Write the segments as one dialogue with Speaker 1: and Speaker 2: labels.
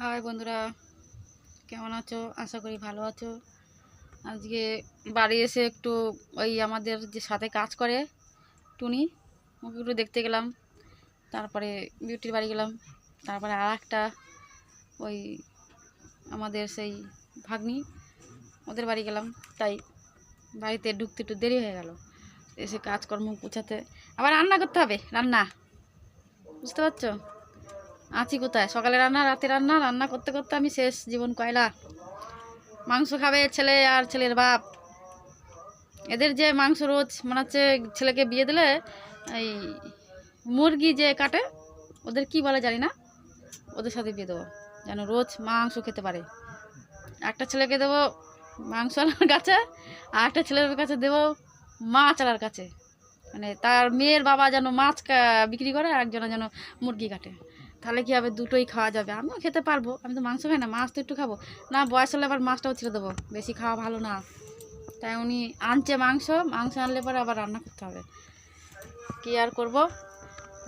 Speaker 1: High বন্ধুরা, কেমন আছো? আশা করি ভালো আছো। আজকে বাড়ি এসে একটু ওই আমাদের যে সাথে কাজ করে, টুনি, ওকে একটু দেখতে গেলাম। তারপরে বিউটির বাড়ি গেলাম। তারপরে আর একটা ওই আমাদের সেই ভাগ্নি, ওদের বাড়ি গেলাম। তাই বাড়িতে ঢুকতে একটু দেরি হয়ে গেল। এসে কাজকর্ম গুছাতে, আবার রান্না করতে হবে, রান্না। বুঝতে পারছ? আছি কোথায়? সকালে রান্না, রাতে রান্না রান্না করতে করতে আমি শেষ জীবন কয়লা। মাংস খাবে ছেলে আর ছেলের বাপ। এদের যে মাংস রোজ মনে হচ্ছে ছেলেকে বিয়ে দিলে, এই মুরগি যে কাটে, ওদের কি বলে জানি না, ওদের সাথে বিয়ে দেবো। যেন রোজ মাংস খেতে পারে। একটা ছেলেকে দেবো মাংসওয়ালার কাছে, আর একটা ছেলের কাছে দেবো মাছ আলার কাছে। মানে তার মেয়ের বাবা যেন মাছ বিক্রি করে, আর একজনের যেন মুরগি কাটে। তাহলে কি হবে দুটোই খাওয়া যাবে? আমিও খেতে পারব। আমি তো মাংস খাই না মাছ তো একটু খাব। না বয়স হলে আবার মাছটাও ছেড়ে দেবো। বেশি খাওয়া ভালো না। তাই উনি আনছে মাংস মাংস আনলে পরে আবার রান্না করতে হবে। কি আর করব?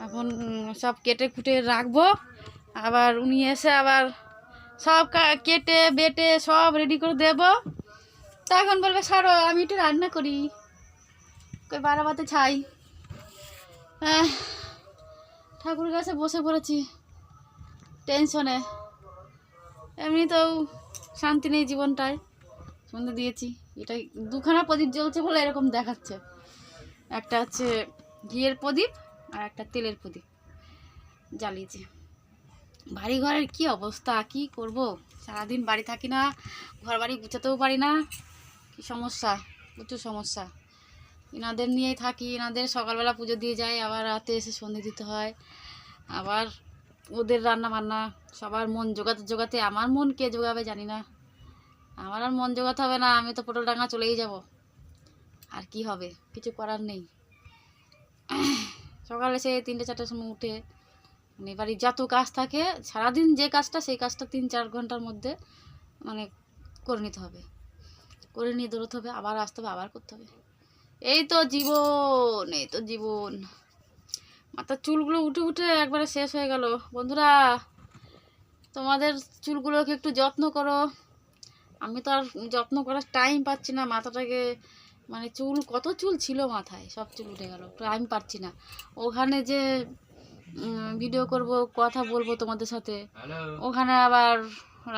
Speaker 1: এখন সব কেটে কুটে রাখব। আবার উনি এসে আবার সব কেটে বেটে সব রেডি করে দেবো। তখন বলবে সারো আমি একটু রান্না করি। কই বারাবাতে ছাই। আহ, ঠাকুরের কাছে বসে পড়েছি। টেনশনে। এমনিতেও শান্তি নেই জীবনটায়। সন্ধে দিয়েছি। এটা দুখানা প্রদীপ জ্বলছে বলে এরকম দেখাচ্ছে। একটা হচ্ছে ঘিয়ের প্রদীপ আর একটা তেলের প্রদীপ জ্বালিয়েছি। বাড়ি ঘরের কি অবস্থা? কি করব? সারাদিন বাড়ি থাকি না ঘর বাড়ি গুছাতেও পারি না। কি সমস্যা? প্রচুর সমস্যা। এনাদের নিয়েই থাকি। এনাদের সকালবেলা পুজো দিয়ে যায়, আবার রাতে এসে সন্ধে দিতে হয়। আবার ওদের রান্না বান্না সবার মন জোগাতে জোগাতে আমার মন কে জোগাবে জানি না। আমার আর মন জোগাতে হবে না, আমি তো পটল ডাঙা চলেই যাব। আর কি হবে? কিছু করার নেই। সকালে সে তিনটে চারটার সময় উঠে মানে বাড়ির যত কাজ থাকে, সারাদিন যে কাজটা সেই কাজটা তিন চার ঘণ্টার মধ্যে মানে করে নিতে হবে। করে নিয়ে দৌড়তে হবে, আবার আসতে হবে, আবার করতে হবে। এই তো জীবন, এই তো জীবন। মাথার চুলগুলো উঠে উঠে একবারে শেষ হয়ে গেল। বন্ধুরা তোমাদের চুলগুলোকে একটু যত্ন করো। আমি তো আর যত্ন করার টাইম পাচ্ছি না মাথাটাকে। মানে চুল কত চুল ছিল মাথায়? সব চুল উঠে গেল। টাইম পাচ্ছি না। ওখানে যে ভিডিও করব কথা বলব তোমাদের সাথে। ওখানে আবার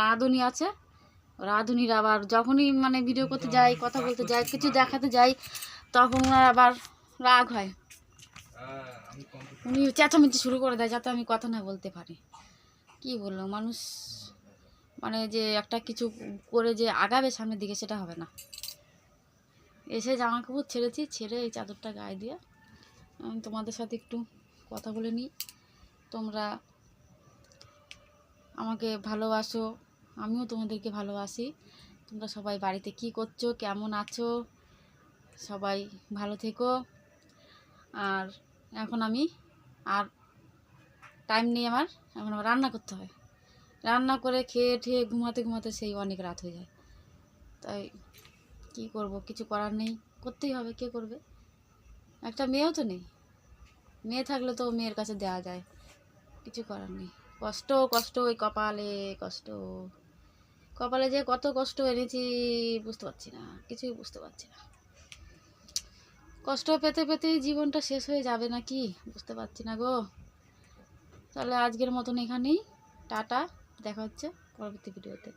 Speaker 1: রাঁধুনি আছে। রাঁধুনির আবার যখনই মানে ভিডিও করতে যাই কথা বলতে যাই কিছু দেখাতে যাই তখন আবার রাগ হয়। উনি চেঁচামেচি শুরু করে দেয় যাতে আমি কথা না বলতে পারি। কি বলল মানুষ মানে যে একটা কিছু করে যে আগাবে সামনের দিকে সেটা হবে না। এসে জামা কাপড় ছেড়েছি, ছেড়ে এই চাদরটা গায়ে দিয়ে আমি তোমাদের সাথে একটু কথা বলে নিই। তোমরা আমাকে ভালোবাসো, আমিও তোমাদেরকে ভালোবাসি। তোমরা সবাই বাড়িতে কি করছ, কেমন আছো, সবাই ভালো থেকো। আর এখন আমি আর টাইম নেই আমার, এখন আমার রান্না করতে হয় রান্না করে খেয়ে ঠেয়ে ঘুমাতে ঘুমাতে সেই অনেক রাত হয়ে যায়। তাই কি করব, কিছু করার নেই, করতেই হবে, কে করবে? একটা মেয়েও তো নেই। মেয়ে থাকলে তো মেয়ের কাছে দেওয়া যায়, কিছু করার নেই। কষ্ট কষ্ট ওই কপালে, কষ্ট। কপালে যে কত কষ্ট এনেছি, বুঝতে পারছি না, কিছুই বুঝতে পারছি না। কষ্ট পেতে পেতেই জীবনটা শেষ হয়ে যাবে নাকি? বুঝতে পারছি না গো। তাহলে আজকের মতন এখানেই। টাটা। দেখা হচ্ছে পরবর্তী ভিডিওতে।